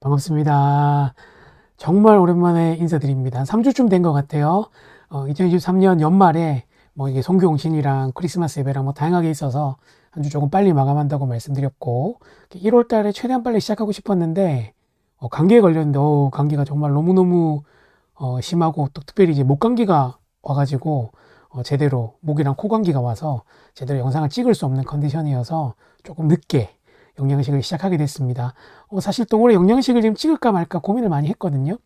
반갑습니다. 정말 오랜만에 인사드립니다. 한 3주쯤 된 것 같아요. 어, 2023년 연말에 뭐 이게 성교옹신이랑 크리스마스 예배랑 뭐 다양하게 있어서 한 주 조금 빨리 마감한다고 말씀드렸고 1월 달에 최대한 빨리 시작하고 싶었는데 어, 감기에 걸렸는데 어우, 감기가 정말 너무너무 어, 심하고 또 특별히 이제 목 감기가 와가지고 어, 제대로 목이랑 코 감기가 와서 제대로 영상을 찍을 수 없는 컨디션이어서 조금 늦게 영양식을 시작하게 됐습니다. 어, 사실 또 올해 영양식을 지금 찍을까 말까 고민을 많이 했거든요.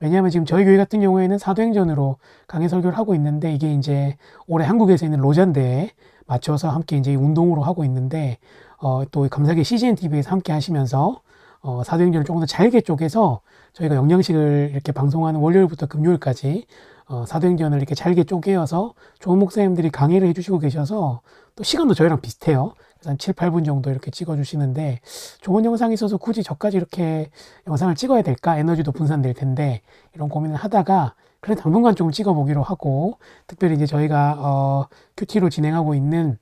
왜냐하면 지금 저희 교회 같은 경우에는 사도행전으로 강의 설교를 하고 있는데 이게 이제 올해 한국에서 있는 로잔대에 맞춰서 함께 이제 운동으로 하고 있는데 어, 또 감사하게 CGN TV에서 함께 하시면서 어, 사도행전을 조금 더 잘게 쪼개서 저희가 영양식을 이렇게 방송하는 월요일부터 금요일까지 어, 사도행전을 이렇게 잘게 쪼개어서 좋은 목사님들이 강의를 해주시고 계셔서 또 시간도 저희랑 비슷해요. 한 7, 8분 정도 이렇게 찍어주시는데 좋은 영상이 있어서 굳이 저까지 이렇게 영상을 찍어야 될까? 에너지도 분산될 텐데 이런 고민을 하다가 그래 당분간 좀 찍어보기로 하고 특별히 이제 저희가 어, 큐티로 진행하고 있는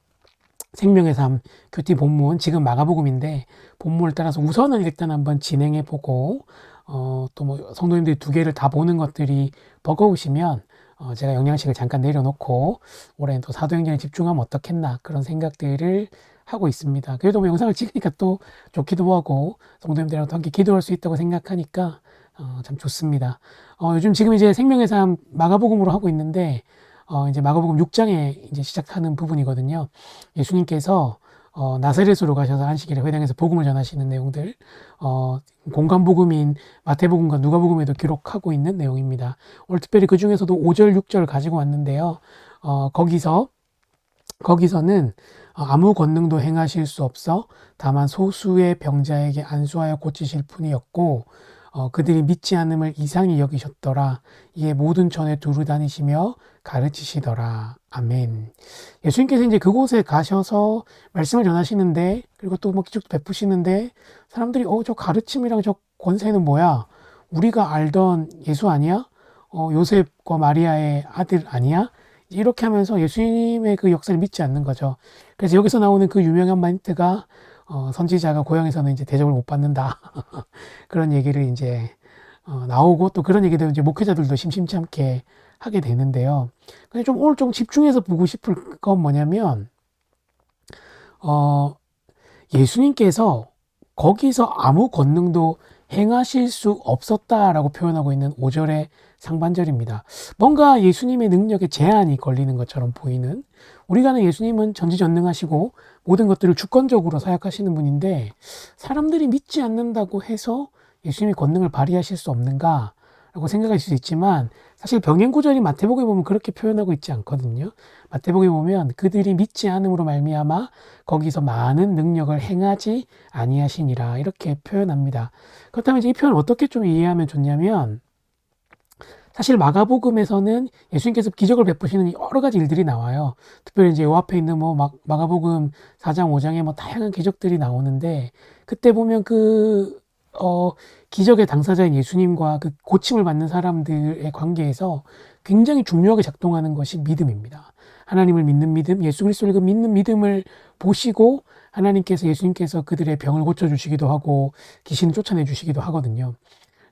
생명의 삶 큐티 본문 지금 마가복음인데 본문을 따라서 우선은 일단 한번 진행해 보고 어, 또 뭐 성도님들이 두 개를 다 보는 것들이 버거우시면 어, 제가 영양식을 잠깐 내려놓고 올해는 또 사도행전에 집중하면 어떻겠나 그런 생각들을 하고 있습니다. 그래도 뭐 영상을 찍으니까 또 좋기도 하고 성도님들이랑 또 함께 기도할 수 있다고 생각하니까 어, 참 좋습니다. 어, 요즘 지금 이제 생명의 삶 마가복음으로 하고 있는데 어, 이제 마가복음 6장에 이제 시작하는 부분이거든요. 예수님께서 어, 나사렛으로 가셔서 안식일에 회당에서 복음을 전하시는 내용들, 어, 공간 복음인 마태복음과 누가복음에도 기록하고 있는 내용입니다. 오늘 특별히 그 중에서도 5절, 6절 가지고 왔는데요. 어, 거기서 거기서는 아무 권능도 행하실 수 없어 다만 소수의 병자에게 안수하여 고치실 뿐이었고 어, 그들이 믿지 않음을 이상히 여기셨더라. 이에 모든 전에 두루 다니시며 가르치시더라. 아멘. 예수님께서 이제 그곳에 가셔서 말씀을 전하시는데, 그리고 또 뭐 기적도 베푸시는데, 사람들이, 어, 저 가르침이랑 저 권세는 뭐야? 우리가 알던 예수 아니야? 어, 요셉과 마리아의 아들 아니야? 이렇게 하면서 예수님의 그 역사를 믿지 않는 거죠. 그래서 여기서 나오는 그 유명한 멘트가 어, 선지자가 고향에서는 이제 대접을 못 받는다. 그런 얘기를 이제 어, 나오고 또 그런 얘기들 이제 목회자들도 심심치 않게 하게 되는데요. 근데 좀 오늘 좀 집중해서 보고 싶을 건 뭐냐면, 어, 예수님께서 거기서 아무 권능도 행하실 수 없었다라고 표현하고 있는 5절의 상반절입니다. 뭔가 예수님의 능력에 제한이 걸리는 것처럼 보이는 우리가 아는 예수님은 전지전능하시고 모든 것들을 주권적으로 사역하시는 분인데 사람들이 믿지 않는다고 해서 예수님이 권능을 발휘하실 수 없는가? 라고 생각할 수 있지만 사실 병행 구절이 마태복음에 보면 그렇게 표현하고 있지 않거든요. 마태복음에 보면 그들이 믿지 않음으로 말미암아 거기서 많은 능력을 행하지 아니하시니라 이렇게 표현합니다. 그렇다면 이제 이 표현을 어떻게 좀 이해하면 좋냐면 사실 마가복음에서는 예수님께서 기적을 베푸시는 여러 가지 일들이 나와요. 특별히 이제 요 앞에 있는 뭐 마가복음 4장, 5장에 뭐 다양한 기적들이 나오는데 그때 보면 그, 어, 기적의 당사자인 예수님과 그 고침을 받는 사람들의 관계에서 굉장히 중요하게 작동하는 것이 믿음입니다. 하나님을 믿는 믿음, 예수 그리스도를 그 믿는 믿음을 보시고 하나님께서 예수님께서 그들의 병을 고쳐 주시기도 하고 귀신을 쫓아내 주시기도 하거든요.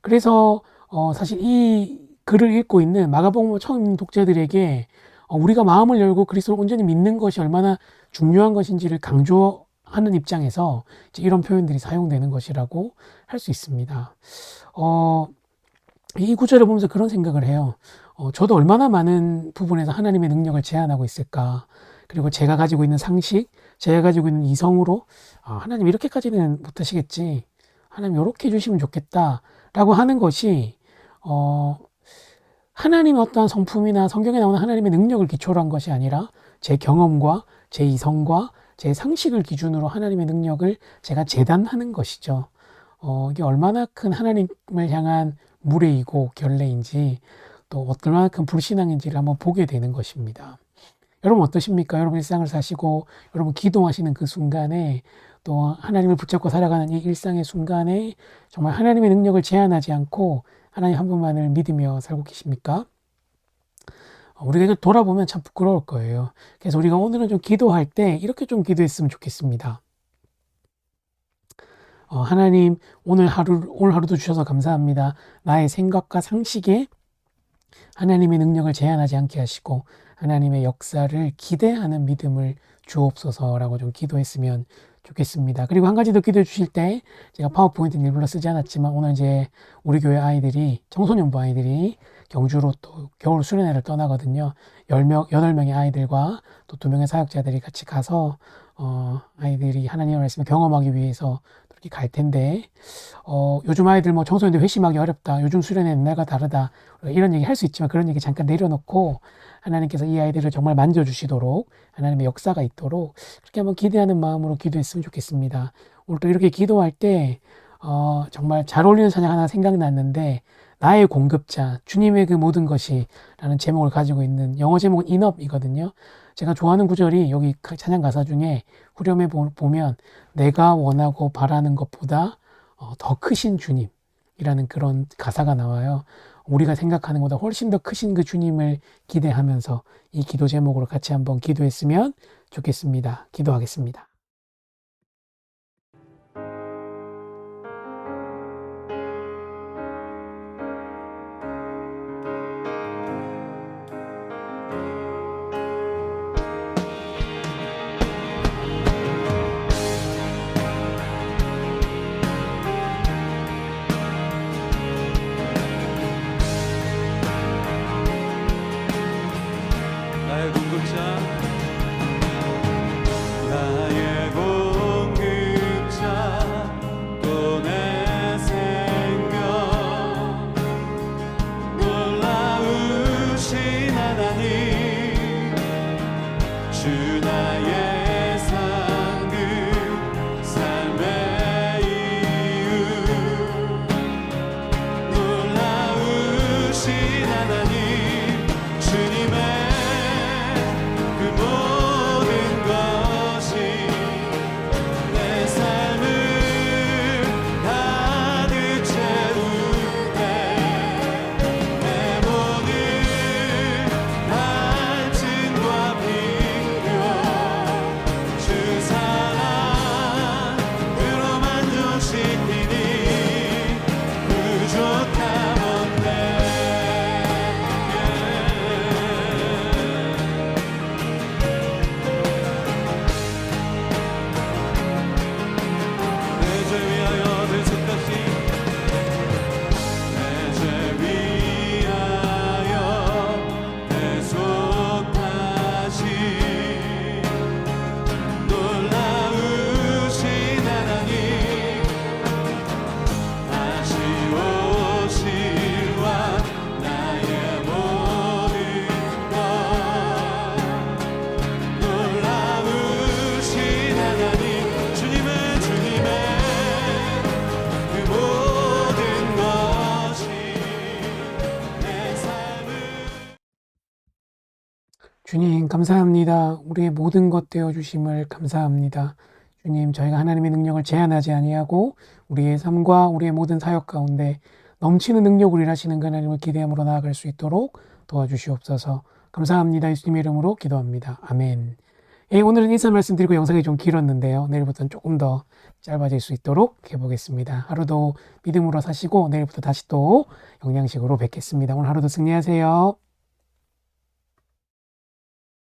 그래서 어, 사실 이 글을 읽고 있는 마가복음 처음 독자들에게 어, 우리가 마음을 열고 그리스도를 온전히 믿는 것이 얼마나 중요한 것인지를 강조 하는 입장에서 이런 표현들이 사용되는 것이라고 할 수 있습니다. 어, 이 구절을 보면서 그런 생각을 해요. 어, 저도 얼마나 많은 부분에서 하나님의 능력을 제한하고 있을까. 그리고 제가 가지고 있는 상식, 제가 가지고 있는 이성으로 아, 하나님 이렇게까지는 못하시겠지. 하나님 이렇게 해주시면 좋겠다. 라고 하는 것이 어, 하나님의 어떠한 성품이나 성경에 나오는 하나님의 능력을 기초로 한 것이 아니라 제 경험과 제 이성과 제 상식을 기준으로 하나님의 능력을 제가 재단하는 것이죠. 어, 이게 얼마나 큰 하나님을 향한 무례이고 결례인지 또 얼마나 큰 불신앙인지를 한번 보게 되는 것입니다. 여러분 어떠십니까? 여러분 일상을 사시고 여러분 기도하시는 그 순간에 또 하나님을 붙잡고 살아가는 이 일상의 순간에 정말 하나님의 능력을 제한하지 않고 하나님 한 분만을 믿으며 살고 계십니까? 우리가 돌아보면 참 부끄러울 거예요. 그래서 우리가 오늘은 좀 기도할 때 이렇게 좀 기도했으면 좋겠습니다. 어, 하나님 오늘 하루 오늘 하루도 주셔서 감사합니다. 나의 생각과 상식에 하나님의 능력을 제한하지 않게 하시고 하나님의 역사를 기대하는 믿음을 주옵소서라고 좀 기도했으면 좋겠습니다. 그리고 한 가지 더 기도해 주실 때 제가 파워포인트는 일부러 쓰지 않았지만 오늘 이제 우리 교회 아이들이 청소년부 아이들이 경주로 또 겨울 수련회를 떠나거든요. 10명, 8명의 아이들과 또 2명의 사역자들이 같이 가서 어, 아이들이 하나님의 말씀을 경험하기 위해서 이렇게 갈 텐데 어, 요즘 아이들 뭐 청소년들 회심하기 어렵다. 요즘 수련회 옛날과 다르다. 이런 얘기 할 수 있지만 그런 얘기 잠깐 내려놓고 하나님께서 이 아이들을 정말 만져주시도록 하나님의 역사가 있도록 그렇게 한번 기대하는 마음으로 기도했으면 좋겠습니다. 오늘 또 이렇게 기도할 때 어, 정말 잘 어울리는 찬양 하나 생각났는데 나의 공급자 주님의 그 모든 것이 라는 제목을 가지고 있는 영어 제목은 인업이거든요. 제가 좋아하는 구절이 여기 그 찬양 가사 중에 후렴에 보- 보면 내가 원하고 바라는 것보다 어, 더 크신 주님이라는 그런 가사가 나와요. 우리가 생각하는 것보다 훨씬 더 크신 그 주님을 기대하면서 이 기도 제목으로 같이 한번 기도했으면 좋겠습니다. 기도하겠습니다. 주님 감사합니다. 우리의 모든 것 되어 주심을 감사합니다. 주님 저희가 하나님의 능력을 제한하지 아니하고 우리의 삶과 우리의 모든 사역 가운데 넘치는 능력으로 일하시는 그 하나님을 기대함으로 나아갈 수 있도록 도와주시옵소서. 감사합니다. 예수님의 이름으로 기도합니다. 아멘. 예, 오늘은 인사 말씀드리고 영상이 좀 길었는데요. 내일부터는 조금 더 짧아질 수 있도록 해보겠습니다. 하루도 믿음으로 사시고 내일부터 다시 또 영양식으로 뵙겠습니다. 오늘 하루도 승리하세요.